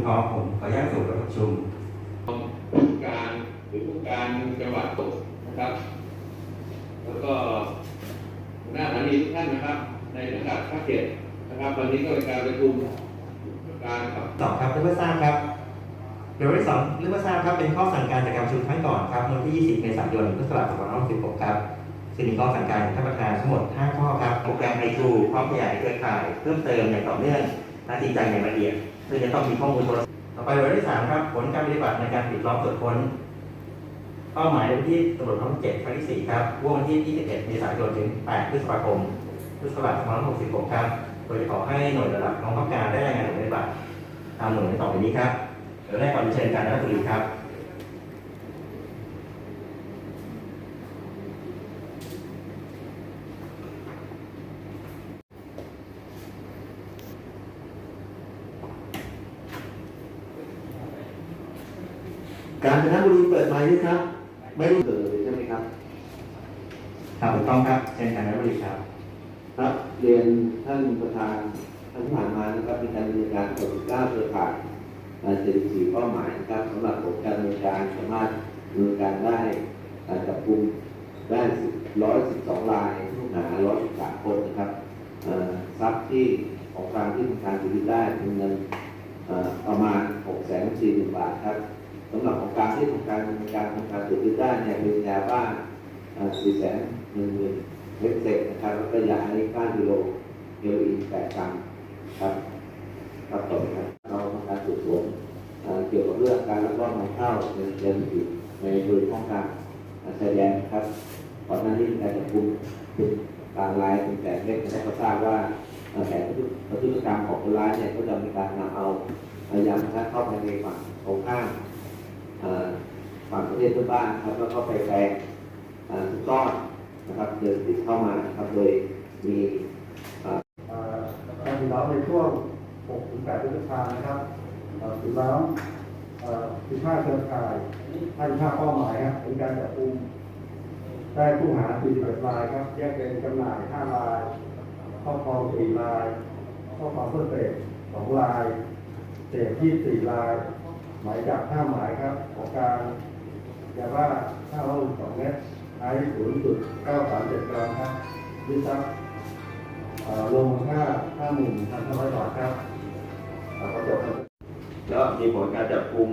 ที่ชุมพรผมขออนุญาตส่งรับประชุมผู้การหรือผู้การจังหวัดตกนะครับ แล้วก็หัวหน้าสถานีทุกท่านนะครับ ในสังกัดภาคเจ็ดนะครับวันนี้ก็เป็นการประชุมการกับสองครับเรื่องทราบครับเรื่องที่สองเรื่องทราบครับเป็นข้อสั่งการจากการประชุมครั้งก่อนครับวันที่ 20 เมษายนพุทธศักราช2566ครับซึ่งมีข้อสั่งการของท่านประธานทั้งหมด 5 ข้อครับโปรแกรมไอทูพร้อมขยายเครือข่ายเพิ่มเติมอย่างต่อเนื่องและจริงจังอย่างละเอียด ซึ่งจะต้องมีข้อมูลโทรศัพท์ต่อไปวระที่สามครับ ผลการปฏิบัติในการปิดล้อมตรวจค้น เป้าหมายวันที่ตำรวจท้องเจ็ดครั้งที่4ครับวันที่ 21 เมษายนถึง 8 พฤษภาคม พุทธศักราช2566 ครับ โดยจะขอให้หน่วยระดับกองบังคับการได้รายงานผลปฏิบัติตามหน่วยในต่อไปนี้ครับเดี๋ยวแรกก่อนเชิญการรัฐบุรีครับ การจนบุรีเปิดไมค์ด้วยครับ ไม่ได้เปิดเลยใช่ไหมครับครับถูกต้องครับเชิญการรัฐบุรีครับ ครับเรียนท่านประธานท่านที่ผ่านมานะครับมีการดำเนินการกด9เครือข่าย74เป้าหมายนะครับสำหรับผลการดำเนินการสามารถดำเนินการได้อ่าจับกลุ่มได้112รายผู้ต้องหา113คนนะครับเอ่อทรัพย์ที่ของกลางที่ทำการชีวิตได้เป็นเงินเอ่อประมาณ6 4 0 0 0 0บาทครับ สำหรับของกางที่ทำการดำเนินการทำการตรวจยึดได้เนี่ยเป็นยาบ้า4แสนหนึ่งหมื่นเล็กเสร็จนะครับแล้วก็ยาไอก้ากิโลเฮโรอีนแปดกรัมครับครับต่อครับเราทำการสืบสวนเกี่ยวกับเรื่องการลักลอบนำเข้าในเดือนผิดในบริเวณป้องกันชายแดนครับก่อนหน้านี้การจับกุมเป็นการลายเป็นแต่เล็กนะครับก็ทราบว่าเอ่อแผนพฤติกรรมของคนร้ายเนี่ยก็จะมีการนำเอายานะครับเข้าไปในฝั่งตรงข้าม ฝั่งประเทศเพื่อนบ้านครับแล้วก็ไปแปลงเอ่อซ่อนนะครับเดินติดเข้ามาครับโดยมีการปิดล้อมในช่วง 6 ถึง8พฤษภาคมนะครับเอ่อปิดล้อมเอ่อ15เครือข่าย55เป้าหมายครับเป็นการจับกุมได้ผู้หา41รายครับ แยกเป็นจำหน่าย 5 รายครอบครอง 4 รายครอบครองเพื่อเสพ2รายเสพ24ราย หมายจับ5หมายครับ ของการยาบ้า512เมตรไอซ์0.937กรัมครับยึดทรัพย์เอ่อรวมมูลค่าห้าหมื่นพันห้าร้อยบาทครับเอ่อก็จบครับแล้วมีผลการจับกุม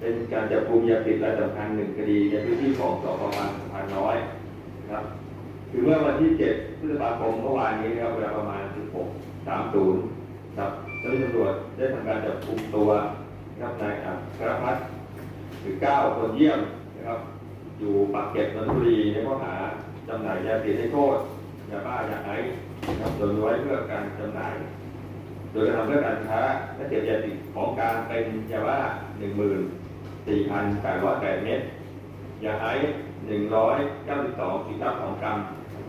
เป็นการจับกุมยาติดรายสำคัญหนึ่งคดีในพื้นที่ของสพบางสะพานน้อยครับคือเมื่อวันที่ 7 พฤษภาคมเมื่อวานนี้นะครับเวลาประมาณ 16.30 ครับเจ้าหน้าที่ตำรวจได้ทำการจับกุมตัว นะครับนายอัครพัฒน์หรือเก้าคนเยี่ยมนะครับ อยู่ปากเกร็ดนนทบุรีในข้อหาจำหน่ายยาเสพติดให้โทษยาบ้ายาไอซ์นะครับโดยไว้เพื่อการจำหน่าย โดยกระทำเพื่อการค้าและเสพยาติดของกลารเป็นยาบ้า14,808เม็ดยาไอซ์192กิโลกรัมของกรัม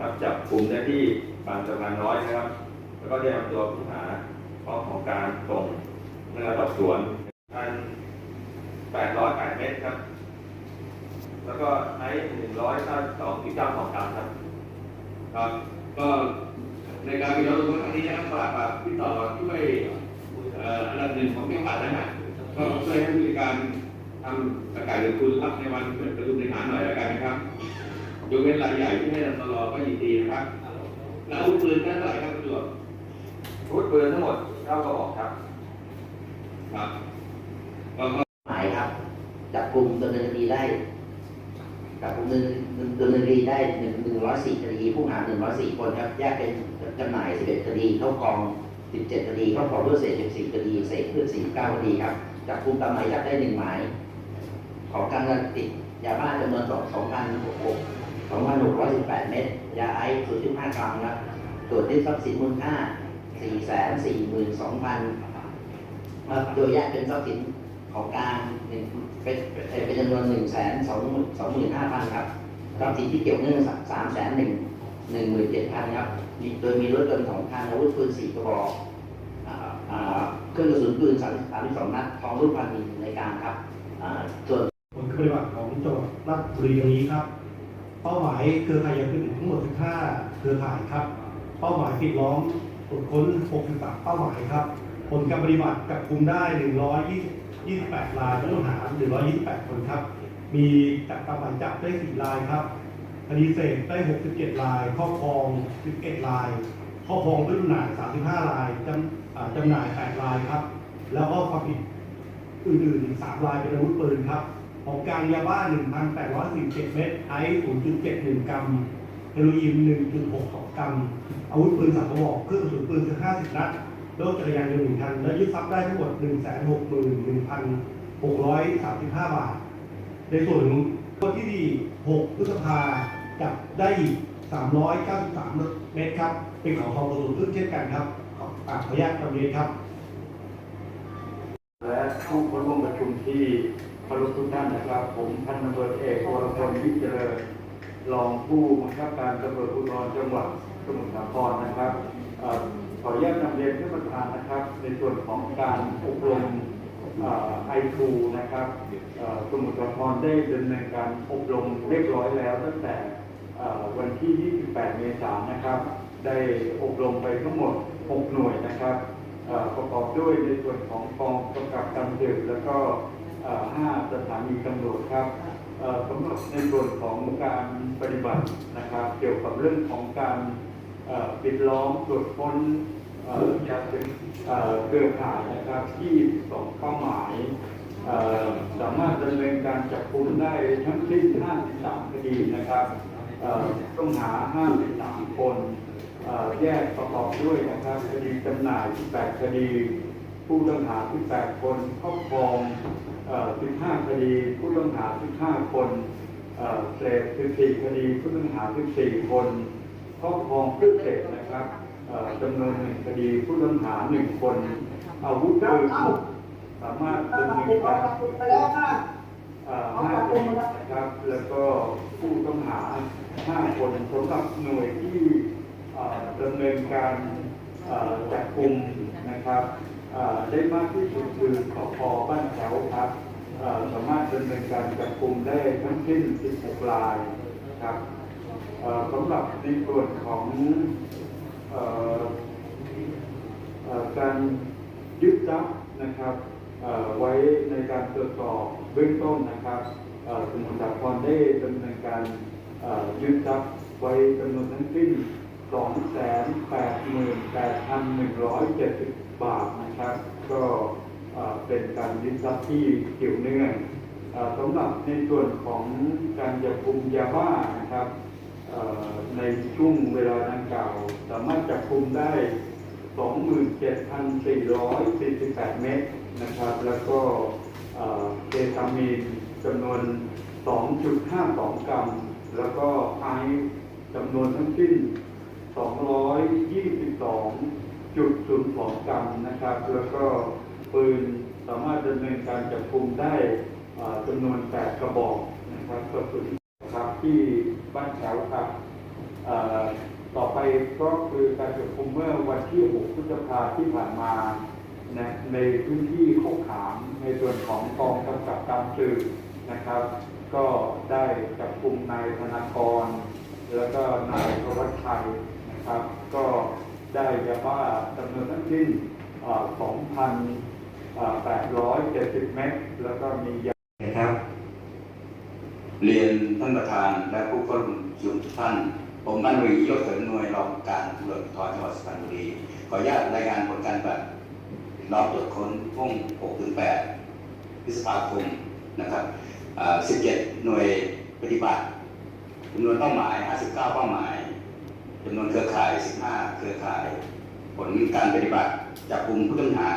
ครับจับกลุ่มได้ที่บางสะพานน้อยนะครับ แล้วก็ได้นำตัวผู้หาพร้อมของกลารส่งพนักงานสอบสวน พัน808เม็ดครับ แล้วก็ไอซ์192กิโลกรัมของกรัมครับ ครับก็ในการพิจารณาครั้งนี้นะครับฝากฝากพี่ต่อช่วยเอ่ออันดับหนึ่งของจังหวัดนะฮะก็ช่วยให้ผู้จัดการทำประกาศเรื่องคุณรับในวันประชุมในหารหน่อยแล้วกันนะครับยกเว้นรายใหญ่ที่ให้ตลอก็ยินดีนะครับ แล้วอาวุธปืนแค่เท่าไหร่ครับคุณตำรวจอาวุธปืนทั้งหมดเก้ากระบอกครับ ครับก็ก็ หมายครับ จับกลุ่มดำเนินคดีได้จับกลุ่มดำเนินดำเนินคดีได้หนึ่งหนึ่งร้อยสี่คดีผู้หาหนึ่งร้อยสี่คนครับแยกเป็นจำหน่ายสิบเอ็ดคดีเข้ากองสิบเจ็ดคดีเข้ากองเพื่อเสพสิบสี่คดีเสพเพื่อสี่เก้าคดีครับจับกลุ่มตามหมายจับได้หนึ่งหมาย ของการติดยาบ้าจำนวนสองสองพันหกสองพันหกร้อยสิบแปดเม็ดยาไอซ์ศูนย์จุดห้ากรัมครับตรวจยึดทรัพย์สินมูลค่าสี่แสนสี่หมื่นสองพันครับโดยแยกเป็นทรัพย์สิน ของกลางเป็นเป็นจำนวนหนึ่งแสนสองสองหมื่นห้าพันครับทรัพย์สินที่เกี่ยวเนื่องสามแสนหนึ่งหนึ่งหมื่นเจ็ดพันครับโดยมีรถยนต์สองคันอาวุธปืนสี่กระบอกเครื่องกระสุนปืนสามสามสองนัดทองรูปพันมีในกางครับส่วนผลปฏิบัติของจังหวัดราชบุรีตรงนี้ครับ เป้าหมายเครือข่ายยาเสพติดทั้งหมด15เครือข่ายครับ เป้าหมายปิดล้อมตรวจค้น 63 เป้าหมายครับ ผลการปฏิบัติจับกลุ่มได้ 28รายผู้ต้องหา128 คนครับ มีจับตามหมายจับได้ 4 รายครับคดีเสพได้ 67 ราย ครอบครอง 11 ราย ครอบครองด้วยจำหน่าย 35 รายจำจำหน่าย 8 รายครับ แล้วก็ความผิดอื่นๆอีก3รายเป็นอาวุธปืนครับ ของกลางยาบ้า 1,847 เม็ด ไอซ์ 0.71 กรัมเฮโรอีน 1.62 กรัม อาวุธปืนสังกระบอก เครื่องกระสุนปืน 50 นัด รถจักรยานยนต์หนึ่งคัน และยึดทรัพย์ได้ทั้งหมด 161,635 บาท ในส่วนของวันที่ 6 พฤษภาจับได้อีก 393 เมตรครับ เป็นของทองกระสุนพึ่งเช่นกันครับ ขออ่าขออนุญาตนำเรียนครับ และผู้เข้าร่วมประชุมที่เคารพทุกท่านนะครับ ผมพันตำรวจเอกวรพลวิจเจริญรองผู้บังคับการตำรวจภูธรจังหวัดสมุทรสาครนะครับ ขออนุญาตนำเรียนท่านประธานนะครับ ในส่วนของการอบรมไอทูนะครับเอ่อสมุทรสาครได้ดำเนินการอบรมเรียบร้อยแล้ว ตั้งแต่วันที่ 28 เมษายนนะครับ ได้อบรมไปทั้งหมด 6 หน่วยนะครับประกอบด้วยในส่วนของกองกำกับการสืบแล้วก็เอ่อห้าสถานีตำรวจครับสำหรับในส่วนของการปฏิบัตินะครับ เกี่ยวกับเรื่องของการ ปิดล้อมตรวจค้นยาเสพเอ่อเครือข่ายนะครับที่สองเป้าหมาย สามารถดำเนินการจับกุมได้ทั้งสิ้น53คดีนะครับต้องหา 53 คนเอ่อแยกประกอบด้วยนะครับคดีจำหน่าย 18 คดี ผู้ต้องหา 18 คนครอบครองเอ่อ15 คดี ผู้ต้องหา 15 คนเอ่อเสพ14 คดี ผู้ต้องหา 14 คน ครอบครองเครื่องเสพนะครับจำนวนหนึ่งคดีผู้ต้องหา1คน อาวุธปืนสามารถดำเนินการเอ่อห้าคนนะครับ แล้วก็ผู้ต้องหาห้าคนสำหรับหน่วยที่ดำเนินการจับกลุ่มนะครับได้มากที่สุดคือสพบ้านแถวครับสามารถดำเนินการจับกลุ่มได้ทั้งสิ้น16รายครับ สำหรับในส่วนของออการยึดทรัพย์นะครับไว้ในการตรวจสอบเบื้องต้นนะครับสมุทรสาครได้ดำเนินการยึดทรัพย์ไว้จำนวนทั้งสิ้น 288,170 บาทนะครับ ก็เป็นการยึดทรัพย์ที่เกี่ยวเนื่องสำหรับในส่วนของการจับกุมยาบ้านะครับ ในช่วงเวลาดังกล่าว สามารถจับกุมได้ 27,448 เมตรนะครับ แล้วก็เคทามีนจำนวน 2.52 กรัม แล้วก็ไอซ์จำนวนทั้งสิ้น 222.02 กรัมนะครับ แล้วก็ปืนสามารถดำเนินการจับกุมได้จำนวน 8 กระบอกนะครับกระสุน ที่บ้านแถวครับต่อไปก็คือการจับกุมเมื่อวันที่ 6 พฤษภาที่ผ่านมานะในพื้นที่โคกขามในส่วนของกองกำกับการสืบนะครับ ก็ได้จับกุมนายธนากร แล้วก็นายธวัชชัยนะครับ ก็ได้ยาบ้าจำนวนทั้งสิ้นเอ่อ2,870 เม็ดแล้วก็มียานะครับ เรียนท่านประธานและผู้เข้าร่วมประชุมทุกท่าน ผมบันวียศเสริมหน่วยรองการตำรวจภูธรจังหวัดสุพรรณบุรี ขออนุญาตรายงานผลการปฏิบัติรอบตรวจค้นช่วง6ถึง8พฤษภาคมนะครับ17 หน่วยปฏิบัติจำนวนเป้าหมาย 59 เป้าหมายจำนวนเครือข่าย 15 เครือข่าย ผลการปฏิบัติจับกลุ่มผู้ต้องหา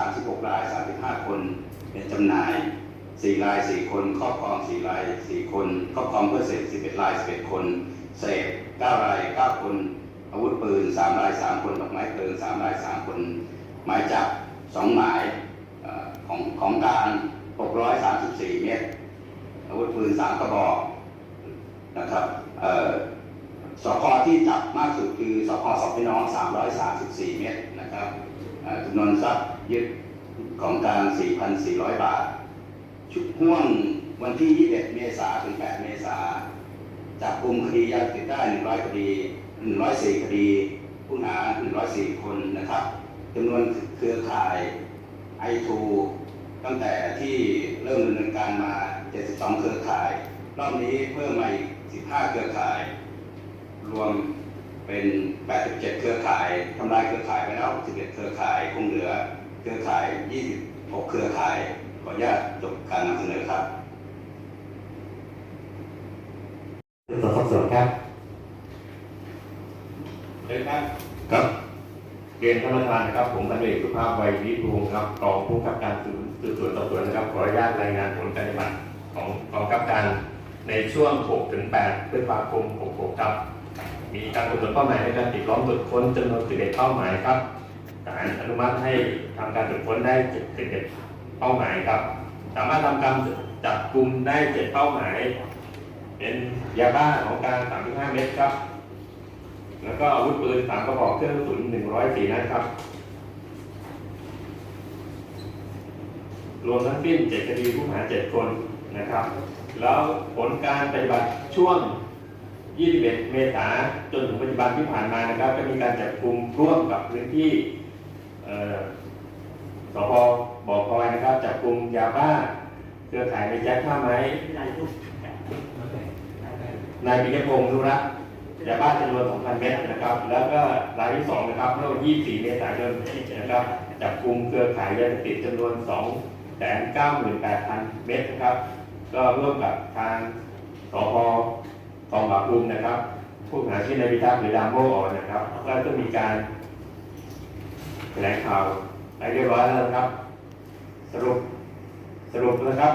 36 ราย 35 คน เป็นจำหน่าย 4ราย4คนครอบครอง4ราย4คนครอบครองเพื่อเสพ11ราย11คนเสพ9ราย9คนอาวุธปืน3ราย3คนดอกไม้เพลิง3ราย3คน หมายจับ2หมายเอ่อของของกลาง634เมตรอาวุธปืน3กระบอกนะครับสพที่จับมากสุดคือสพสองพี่น้อง334เมตรนะครับจำนวนทรัพย์ยึดของกลาง4,400บาท ชุดห่วงวันที่ 21 เมษาถึง 8 เมษาจับกลุ่มคดียาเสพติดได้ 100 คดี 104 คดี ผู้หา 104 คนนะครับจำนวนเครือข่ายไอทูตั้งแต่ที่เริ่มดำเนินการมา 72 เครือข่าย รอบนี้เพิ่มมาอีก 15 เครือข่าย รวมเป็น 87 เครือข่ายทำลายเครือข่ายไปแล้ว 11 เครือข่าย คงเหลือเครือข่าย 26 เครือข่าย ออนุญาตจบการนำเสนอครับสืบสวนสอบสวนครับเลยครับครับเรียนท่านประธานนะครับ ผมพันเอกสุภาพไวยวิภูมิครับรองผู้กำกับการสืบสืบสวนสอบสวนนะครับ ขออนุญาตรายงานผลการปฏิบัติของกองกำกับการในช่วง 6 ถึง 8 พฤษภาคม 66 ครับ มีการกำหนดเป้าหมายในการติดล้อมตรวจค้นจำนวน11เป้าหมายครับศาลอนุมัติให้ทำการตรวจค้นได้11 เป้าหมายครับ สามารถทำการจับกลุ่มได้7เป้าหมาย เป็นยาบ้าของกาง35 เม็ดครับ แล้วก็อาวุธปืนสามกระบอกเครื่องกระสุนหนึ่งร้อยสี่นัดครับ รวมทั้งสิ้นเจ็ดคดีผู้หาเจ็ดคนนะครับ แล้วผลการปฏิบัติช่วง 21 เมษายนจนถึงปัจจุบันที่ผ่านมานะครับก็มีการจับกลุ่มร่วมกับพื้นที่สพบ่อพลอยนะครับจับกลุ่มยาบ้าเครือข่ายในแจ็คท่าไม้นายปิยพงศ์นุรัตน์ยาบ้าจำนวน2,000 เม็ดนะครับ แล้วก็รายที่2นะครับเมื่อวัน24เมษายนนะครับจับกลุ่มเครือข่ายยาเสพติดจำนวน298,000 เม็ดนะครับ ก็ร่วมกับทางสพกองปราบปรุงนะครับ ผู้ต้องหาชื่อนายพิทักษ์หรือดามโมออนนะครับ ก็จะมีการแถลงข่าวไปเรียบร้อยแล้วนะครับ สรุปสรุปนะครับ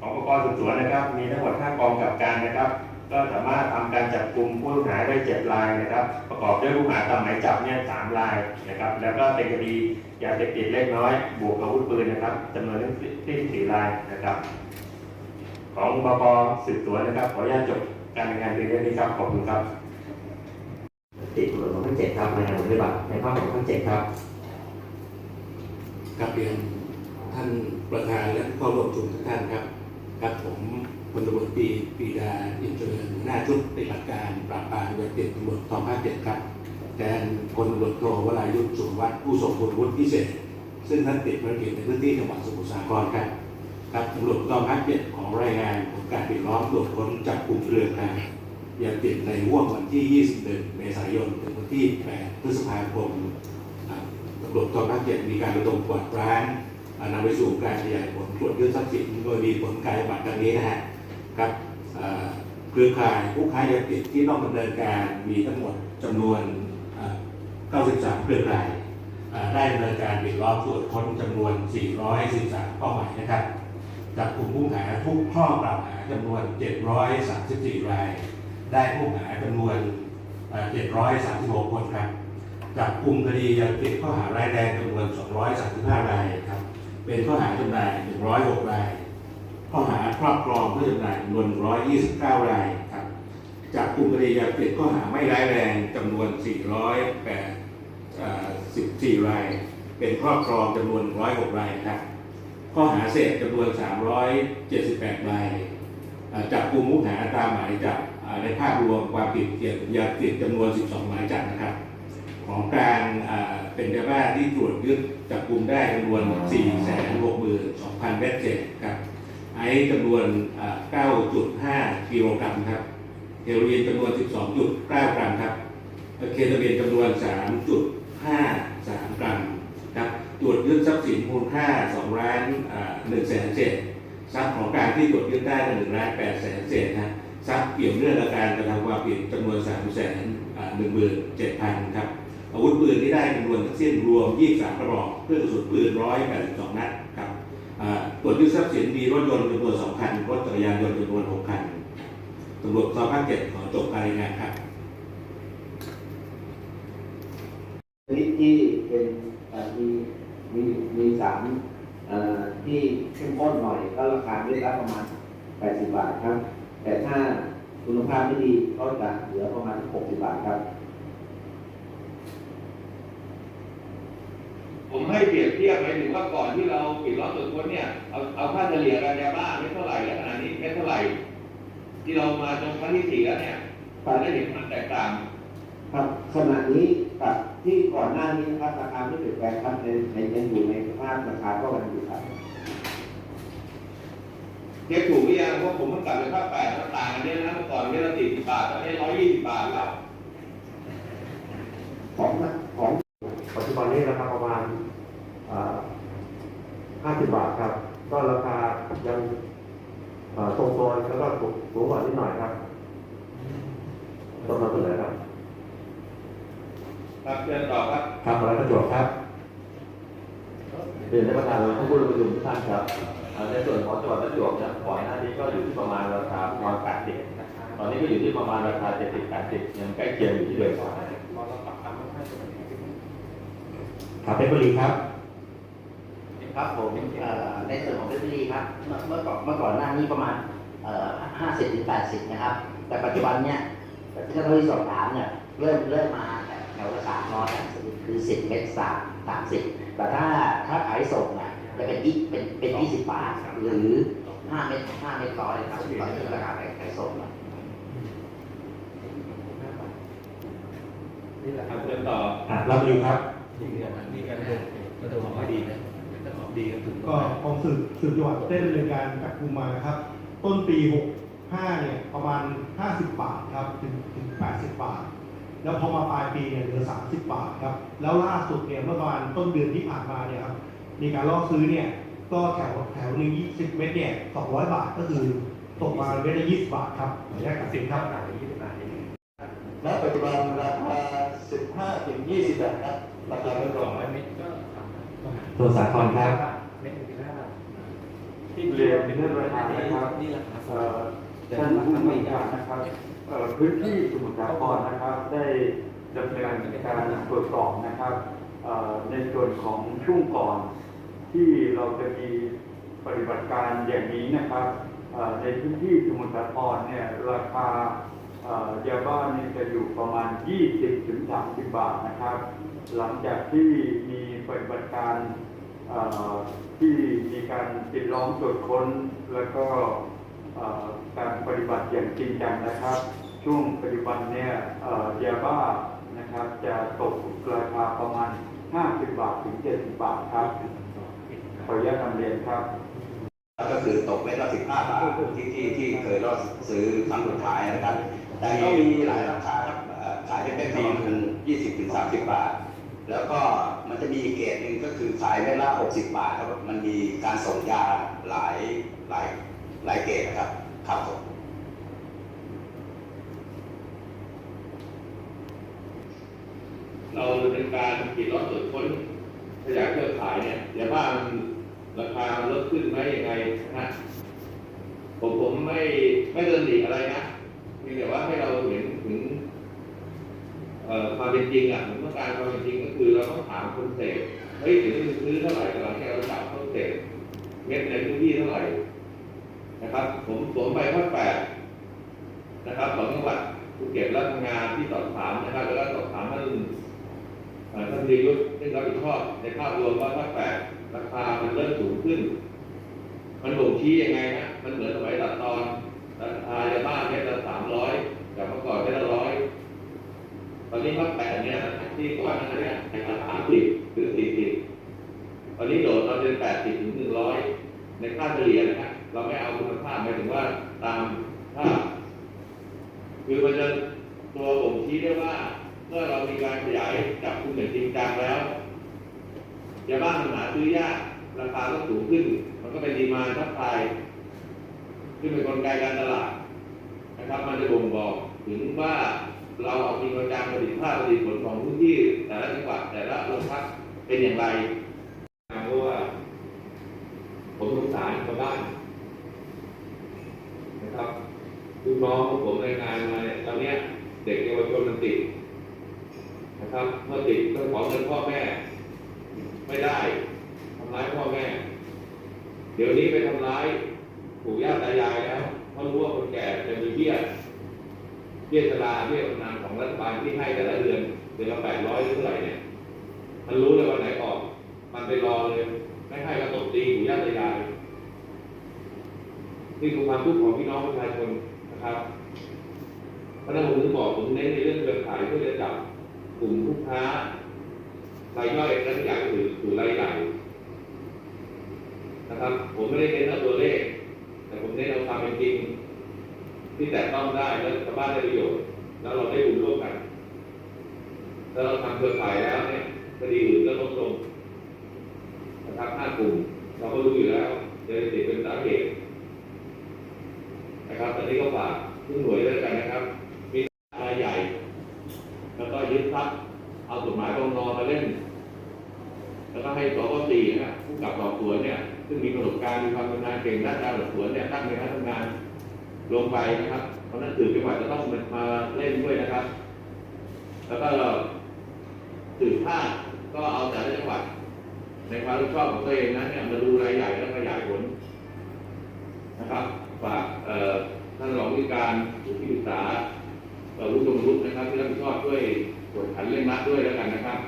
ของประกอบสืบสวนนะครับ มีทั้งหมด5กองกับการนะครับ ก็สามารถทำการจับกลุ่มผู้ต้องหาได้7รายนะครับ ประกอบด้วยผู้ต้องหาตามหมายจับเนี่ย3รายนะครับ แล้วก็เป็นคดียาเสพติดเล็กน้อย บวกกับอาวุธปืนนะครับจำนวนทั้งสิ้น4รายนะครับ ของบกสืบสวนนะครับ ขออนุญาตจบการรายงานเพียงเท่านี้ครับขอบคุณครับ ติดตรวจของทั้งเจ็ดครับรายงานผลปฏิบัติในภาพของทั้งเจ็ดครับกับเรียน ท่านประธานและผู้เข้าร่วมประชุมทุกท่านครับครับผมพลตำรวจตรีปีดาอินเจริญหัวหน้าชุดปฏิบัติการปราบปรามยาเสพติดตำรวจทองภาคเจ็ดครับแทนพลตำรวจโทวรายุทธสุวัฒน์ผู้ทรงคุณวุฒิพิเศษ ซึ่งท่านติดภารกิจในพื้นที่จังหวัดสมุทรสาครครับครับตำรวจกองภาคเจ็ดของรายงานผลการปิดล้อมตรวจค้นจับกลุ่มเครือข่ายยาเสพติดในห่วงวันที่ 21 เมษายนถึงวันที่ 8 พฤษภาคมตำรวจกองทัพเจ็ดมีการระดมกวาดร้าน นำไปสู่การขยายผลตรวจยึดทรัพย์สินโดยมีผลการบัติดังนี้นะฮะครับเครือข่ายผู้ค้ายาเสพติดที่ต้องดำเนินการมีทั้งหมดจำนวนเอ่อ93 เครือข่ายได้ดำเนินการปิดล้อมตรวจค้นจำนวน 413เป้าหมายนะครับจับกลุ่มผู้หาทุกข้อกล่าวหาจำนวน 734 ราย ได้ผู้หาจำนวนเอ่อ736 คนครับจับกลุ่มคดียาเสพติดข้อหาร้ายแรงจำนวน 235 รายครับ เป็นข้อหาจำหน่าย106ราย ข้อหาครอบครองเพื่อจำหน่ายจำนวน129 รายครับจับกลุ่มคดียาเสพติดข้อหาไม่ร้ายแรงจำนวน414ราย เป็นครอบครองจำนวน 106 รายครับข้อหาเสพจำนวน 378 รายเอ่อจับกลุ่มผู้หาตามหมายจับในภาพรวมความผิดเกี่ยวกับยาเสพติดจำนวน 12 หมายจับนะครับ ของกางอ่า เป็นยาบ้าที่ตรวจยึดจับกลุ่มได้จำนวน 462,000เมตรเศษครับ ไอซ์จำนวน 9.5 กิโลกรัมครับเฮโรอีนจำนวน 12.9 กรัมครับเคตามีนจำนวน 3.53 กรัมครับตรวจยึดทรัพย์สินมูลค่า2ล้าน1แสนเศษทรัพย์ของกลางที่ตรวจยึดได้1ล้าน8แสนเศษนะทรัพย์เกี่ยวเนื่องกับการกระทำความผิดจำนวน3แสน17,000ครับ อาวุธปืนที่ได้จำนวนทั้งสิ้นรวม 23กระบอกเครื่องกระสุนปืน 182 นัดครับตรวจยึดทรัพย์สินมีรถยนต์จำนวน2คันรถจักรยานยนต์จำนวน6คันตำรวจสอบภาคเจ็ดขอจบการรายงานครับนิดที่เป็นมีมีมีสารเอ่อที่เข้มข้นหน่อยก็ราคาไม่ละประมาณ 80 บาทครับ แต่ถ้าคุณภาพไม่ดีก็จะเหลือประมาณ 60 บาทครับ ผมให้เปรียบเทียบไปถึงว่าก่อนที่เราปิดล้อมตรวจค้นเนี่ยเอาเอาค่าเฉลี่ยกันยาบ้าเม็ดเท่าไหร่และขณะนี้เม็ดเท่าไหร่ ที่เรามาจนครั้งที่สี่แล้วเนี่ยเราได้เห็นความแตกต่างครับขณะนี้กับที่ก่อนหน้านี้นะครับราคาไม่เปลี่ยนแปลงครับในในยังอยู่ในสภาพราคาเท่ากันอยู่ครับเทียบถูกหรือยังเพราะผมเพิ่งกลับไปภาคแปดมันต่างกันเยอะนะเมื่อก่อนเนี่ยเราติดสิบบาทตอนนี้ร้อยยี่สิบบาทแล้วของของปัจจุบันนี้ราคาประมาณห้า สิบบาทครับ ก็ราคายังเอ่อทรงตัวแล้วก็สูงสูงกว่านิดหน่อยครับต้นมาตัวไหนครับ ครับเชิญต่อครับครับขอรับประจวบครับเรียนท่านประธานและผู้ร่วมประชุมทุกท่านครับเอ่อในส่วนของจังหวัดประจวบเนี่ยก่อนหน้านี้ก็อยู่ที่ประมาณราคาประมาณ80ตอนนี้ก็อยู่ที่ประมาณราคา 70 80ยังใกล้เคียงอยู่ที่เดิมครับครับเพชรบุรีครับ ครับผมเอ่อในส่วนของเพชรบุรีครับเมื่อเมื่อก่อนเมื่อก่อนหน้านี้ประมาณห้าสิบถึงแปดสิบนะครับ แต่ปัจจุบันเนี่ยที่ท่านที่สอบถามเนี่ยเริ่มเริ่มมาแถวละสามร้อยคือสิบเมตรสามสามสิบแต่ถ้าถ้าขายส่งเนี่ยจะเป็นยี่เป็นเป็นยี่สิบบาทหรือห้าเมตรห้าเมตรร้อยครับร้อยที่ราคาขายส่งนะครับเชิญต่ออะรับบุรีครั บก็กองสืบสืบจังหวัดได้ดำเนินการจับกุมมานะครับ ต้นปี 65 เนี่ยประมาณ 50 บาทครับถึงถึง 80 บาท แล้วพอมาปลายปีเนี่ยเหลือ 30 บาทครับ แล้วล่าสุดเนี่ยเมื่อประมาณต้นเดือนที่ผ่านมาเนี่ยครับมีการล่อซื้อเนี่ยก็แถวแถวหนึ่ง20 เมตรเนี่ย 200 บาทก็คือตกมาเมตรละ20 บาทครับขออนุญาตตัดสินครับณปัจจุบันราคา 15 ถึง 20 บาทครับราคาเป็นรองส มุทรสาครครับที่เรียนท่านประธานนะครับเอ่อท่านผู้มีการนะครับเอ่อพื้นที่สมุทรสาครนะครับ ได้ดำเนินการตรวจสอบนะครับเอ่อในส่วนของช่วงก่อน ที่เราจะมีปฏิบัติการอย่างนี้นะครับเอ่อในพื้นที่สมุทรสาครเนี่ยราคาเอ่อยาบ้านี่จะอยู่ประมาณ 20ถึง30 บาทนะครับ หลังจากที่มีปฏิบัติการเอ่อที่มีการปิดล้อมตรวจค้น แล้วก็เอ่อการปฏิบัติอย่างจริงจังนะครับ ช่วงปัจจุบันเนี่ยเอ่อยาบ้านะครับ จะตกราคาประมาณ 50 บาทถึง 70 บาทครับขออนุญาตนำเรียนครับ ก็คือตกเม็ดละ15 บาทที่ที่ที่เคยรอดซื้อครั้งสุดท้ายนะครับ แต่ก็มีหลายราคาครับเอ่อขายเป็นเม็ดประมาณ20ถึง30 บาท แล้วก็มันจะมีเกรดหนึ่งก็คือขายเม็ดละ60 บาทครับมันมีการส่งยาหลายหลายหลายเกรดนะครับครับผมเราเนินการปิดล้อมตรวจค้นขยายเครือข่ายเนี่ยอย่าว่าราคาลดขึ้นไหมยังไงนะฮะผมผมไม่ไม่เดินหนีอะไรนะเพียงแต่ว่าให้เราเห็นถึงความเป็นจริงอะผมต้องการความเป็นจริง คือเราต้องถามคนเสพเฮ้ยถึงจะซื้อเท่าไหร่กำลังที่เราจับคนเสพเม็ดในพื้นที่เท่าไหร่นะครับ ผมผมไปภาคแปดนะครับของจังหวัดภูเก็ตแล้วทำงานที่สอบถามนะครับแล้วก็สอบถามท่านเอ่อท่านดีรุธซึ่งรับผิดชอบในภาพรวมว่าภาคแปดราคามันเริ่มสูงขึ้น มันบ่งชี้ยังไงนะมันเหมือนสมัยตัดตอน ที่ก่อนหน้าเนี่ยสามสิบหรือสี่สิบตอนนี้โดดมาเป็นแปดสิบถึงหนึ่งร้อยในค่าเฉลี่ยนะครับเราไม่เอาคุณภาพหมายถึงว่าตามค่าคือมันจะตัวบ่งชี้ได้ว่า เมื่อเรามีการขยายจับกลุ่มอย่างจริงจังแล้วยาบ้ามันหาซื้อยากราคาก็สูงขึ้น มันก็เป็นดีมาทับทายซึ่งเป็นกลไกการตลาดนะครับ มันจะบ่งบอกถึงว่า เราเอาจริงเอาจังประสิทธิภาพประสิทธิผลของพื้นที่แต่ละจังหวัดแต่ละโรงพักเป็นอย่างไรเพราะว่าผมสงสารชาวบ้านนะครับลูกน้องของผมรายงานมาเนี่ยตอนเนี้ยเด็กเยาวชนมันติดนะครับ เมื่อติดต้องขอเงินพ่อแม่ ไม่ได้ทำร้ายพ่อแม่ เดี๋ยวนี้ไปทำร้ายปู่ย่าตายายแล้วเพราะรู้ว่าคนแก่จะมีเบี้ย เบี้ยชราเบี้ยบำนาญของรัฐบาลที่ให้แต่ละเดือนเดือนละแปดร้อยหรือเท่าไหร่เนี่ยมันรู้เลยวันไหนออก มันไปรอเลย ไม่ให้กระตบตีปู่ย่าตายายนี่คือความทุกข์ของพี่น้องประชาชนนะครับเพราะฉะนั้นผมถึงบอกผมเน้นในเรื่องเครือข่ายเพื่อจะจับกลุ่มลูกค้ารายย่อยและทุกอย่างคือคือรายใหญ่นะครับ ผมไม่ได้เน้นเอาตัวเลข แต่ผมเน้นเอาความเป็นจริง ที่แตะต้องได้และชาวบ้านได้ประโยชน์แล้วเราได้บุญร่วมกันแล้วเราทำเครือข่ายแล้วเนี่ยคดีอื่นก็ลดลงนะครับห้ากลุ่มเราก็รู้อยู่แล้วเศรษฐกิจเป็นสาเหตุนะครับอันนี้ก็ฝากทุกหน่วยด้วยกันนะครับ มีรายใหญ่ แล้วก็ยึดทรัพย์เอากฎหมายปรองดอมาเล่น แล้วก็ให้สปสี่นะผู้กับสอบสวนเนี่ย ซึ่งมีประสบการณ์มีความชำนาญเก่งด้านการสอบสวนเนี่ยตั้งในคณะทำงาน ลงไปนะครับ เพราะนั้นสื่อจังหวัดจะต้องมาเล่นด้วยนะครับ แล้วก็สื่อภาคก็เอาแต่ละจังหวัด ในความรับผิดชอบของตัวเองนั้นเนี่ยมาดูรายใหญ่แล้วขยายผลนะครับฝากท่านรองผู้การผู้ที่ปรึกษาเอ่อผู้ชมรุษนะครับที่รับผิดชอบด้วยกวดขันเร่งรัดด้วยแล้วกันนะครับ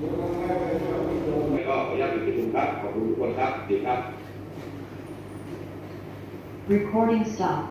แล้วก็ขออนุญาตปิดประชุมครับ ข